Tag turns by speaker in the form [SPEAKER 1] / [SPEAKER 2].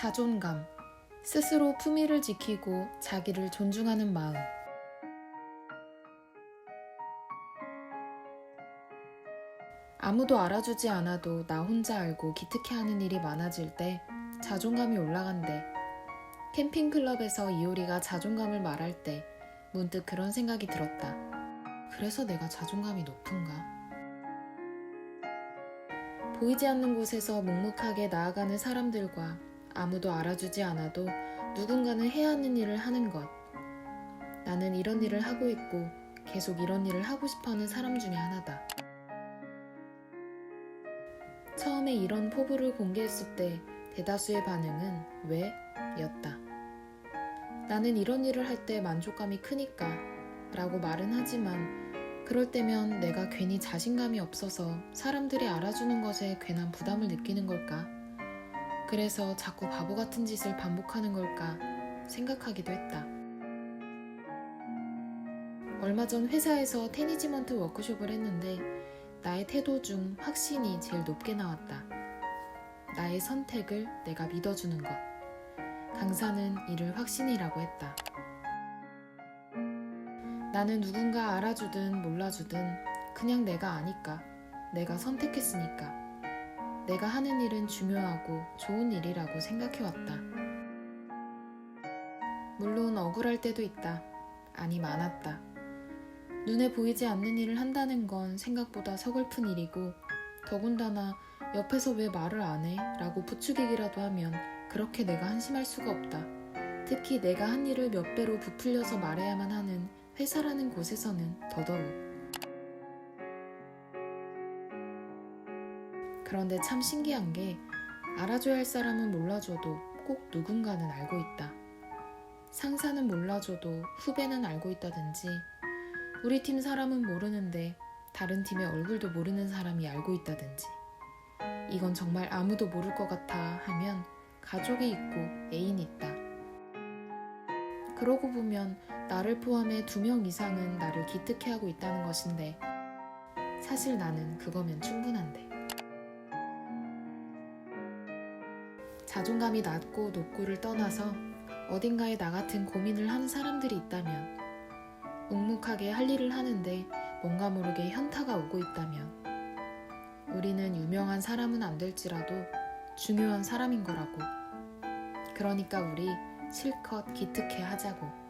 [SPEAKER 1] 자존감, 스스로 품위를 지키고 자기를 존중하는 마음. 아무도 알아주지 않아도 나 혼자 알고 기특해 하는 일이 많아질 때 자존감이 올라간대. 캠핑클럽에서 이효리가 자존감을 말할 때 문득 그런 생각이 들었다. 그래서 내가 자존감이 높은가? 보이지 않는 곳에서 묵묵하게 나아가는 사람들과 아무도 알아주지 않아도 누군가는 해야 하는 일을 하는 것. 나는 이런 일을 하고 있고 계속 이런 일을 하고 싶어 하는 사람 중에 하나다. 처음에 이런 포부를 공개했을 때 대다수의 반응은 왜? 였다. 나는 이런 일을 할 때 만족감이 크니까 라고 말은 하지만 그럴 때면 내가 괜히 자신감이 없어서 사람들이 알아주는 것에 괜한 부담을 느끼는 걸까? 그래서 자꾸 바보 같은 짓을 반복하는 걸까 생각하기도 했다. 얼마 전 회사에서 테니지먼트 워크숍을 했는데 나의 태도 중 확신이 제일 높게 나왔다. 나의 선택을 내가 믿어주는 것. 강사는 이를 확신이라고 했다. 나는 누군가 알아주든 몰라주든 그냥 내가 아니까. 내가 선택했으니까. 내가 하는 일은 중요하고 좋은 일이라고 생각해왔다. 물론 억울할 때도 있다. 아니, 많았다. 눈에 보이지 않는 일을 한다는 건 생각보다 서글픈 일이고, 더군다나 옆에서 왜 말을 안 해? 라고 부추기기라도 하면 그렇게 내가 한심할 수가 없다. 특히 내가 한 일을 몇 배로 부풀려서 말해야만 하는 회사라는 곳에서는 더더욱. 그런데 참 신기한 게 알아줘야 할 사람은 몰라줘도 꼭 누군가는 알고 있다. 상사는 몰라줘도 후배는 알고 있다든지 우리 팀 사람은 모르는데 다른 팀의 얼굴도 모르는 사람이 알고 있다든지 이건 정말 아무도 모를 것 같아 하면 가족이 있고 애인이 있다. 그러고 보면 나를 포함해 두 명 이상은 나를 기특해 하고 있다는 것인데 사실 나는 그거면 충분한데. 자존감이 낮고 높고를 떠나서 어딘가에 나 같은 고민을 하는 사람들이 있다면 묵묵하게 할 일을 하는데 뭔가 모르게 현타가 오고 있다면 우리는 유명한 사람은 안 될지라도 중요한 사람인 거라고. 그러니까 우리 실컷 기특해 하자고.